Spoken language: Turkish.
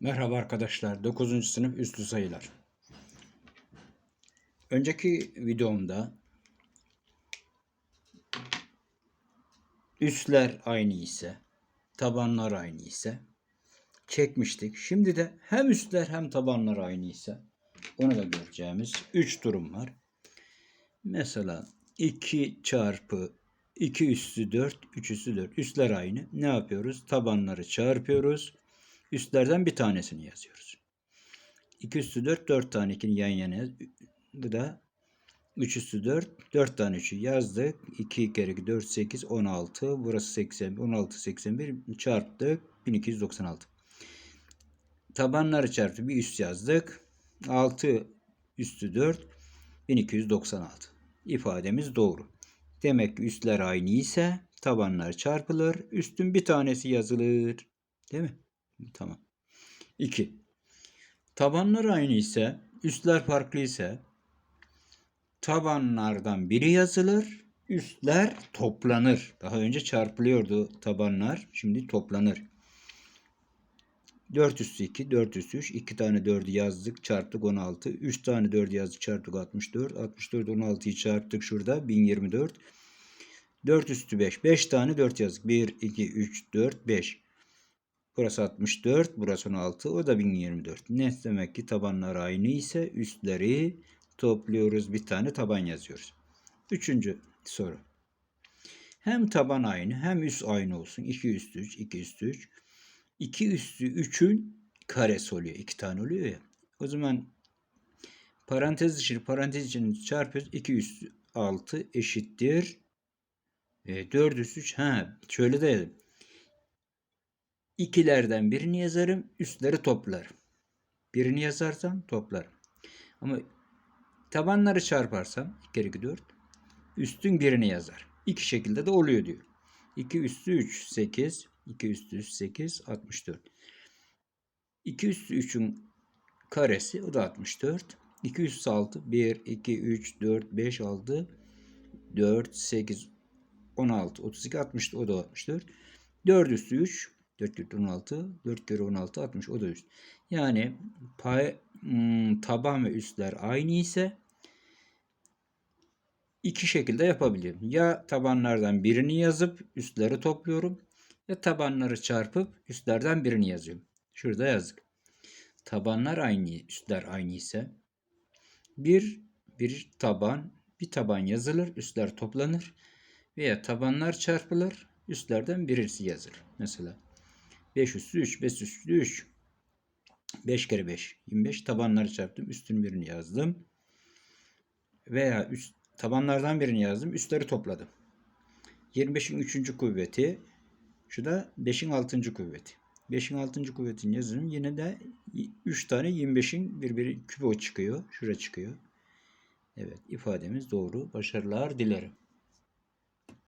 Merhaba arkadaşlar. 9. sınıf üslü sayılar. Önceki videomda üsler aynı ise, tabanlar aynı ise çekmiştik. Şimdi de hem üsler hem tabanlar aynı ise onu da göreceğimiz 3 durum var. Mesela 2 çarpı 2 üstü 4, 3 üstü 4. Üsler aynı. Ne yapıyoruz? Tabanları çarpıyoruz. Üstlerden bir tanesini yazıyoruz. 2 üstü 4, 4 tane 2'ni yan yana. Bu da 3 üstü 4, 4 tane 3'ü yazdık. 2 kere 2, 4, 8, 16. Burası 80, 16, 81 çarptık. 1296. Tabanları çarptı. Bir üst yazdık. 6 üstü 4, 1296. İfademiz doğru. Demek ki üstler aynı ise tabanlar çarpılır. Üstün bir tanesi yazılır. Değil mi? Tamam. 2. Tabanlar aynı ise, üstler farklı ise tabanlardan biri yazılır, üstler toplanır. Daha önce çarpılıyordu tabanlar, şimdi toplanır. 4 üstü 2, 4 üstü 3. 2 tane 4'ü yazdık, çarptık 16. 3 tane 4 yazdık, çarptık 64. 64 16'yı çarptık şurada 1024. 4 üstü 5. 5 tane 4 yazdık. 1, 2, 3, 4, 5. Burası 64, burası 16, o da 1024. Ne demek ki tabanlar aynı ise üstleri topluyoruz. Bir tane taban yazıyoruz. Üçüncü soru. Hem taban aynı hem üst aynı olsun. 2 üstü 3, 2 üstü 3. 2 üstü 3'ün karesi oluyor. 2 tane oluyor ya. O zaman parantez içi parantez içini çarpıyoruz. 2 üstü 6 eşittir. E, 4 üstü 3. Ha, şöyle de. İkilerden birini yazarım, üstleri toplarım. Birini yazarsam toplarım. Ama tabanları çarparsam 2 kere 2 4 üstün birini yazar. İki şekilde de oluyor diyor. 2 üstü 3 8 2 üstü 3 8 64. 2 üstü 3'ün karesi o da 64. 2 üstü 6 1 2 3 4 5 6 4 8 16 32 60 o da 64. 4 üstü 3 4 kere 16, 4 kere 16, 60 o da üst. Yani pay, hmm, taban ve üstler aynı ise iki şekilde yapabilirim. Ya tabanlardan birini yazıp üstleri topluyorum ya tabanları çarpıp üstlerden birini yazıyorum. Şurada yazdık. Tabanlar aynı, üstler aynı ise bir bir taban, bir taban yazılır, üstler toplanır veya tabanlar çarpılır, üstlerden birisi yazılır. Mesela 5 üstü 3. 5 üstü 3. 5 kere 5. 25. Tabanları çarptım. Üstün birini yazdım. Veya üst, tabanlardan birini yazdım. Üstleri topladım. 25'in 3. kuvveti. Şu da 5'in 6. kuvveti. 5'in 6. kuvvetini yazıyorum. Yine de 3 tane 25'in birbiri küpü çıkıyor. Şuraya çıkıyor. Evet ifademiz doğru. Başarılar dilerim.